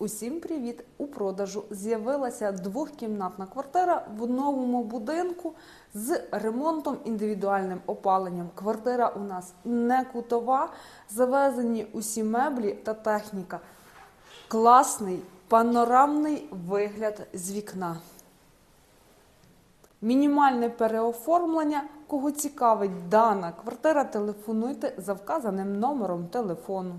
Усім привіт! У продажу з'явилася двохкімнатна квартира в новому будинку з ремонтом, індивідуальним опаленням. Квартира у нас не кутова, завезені усі меблі та техніка. Класний панорамний вигляд з вікна. Мінімальне переоформлення. Кого цікавить дана квартира, телефонуйте за вказаним номером телефону.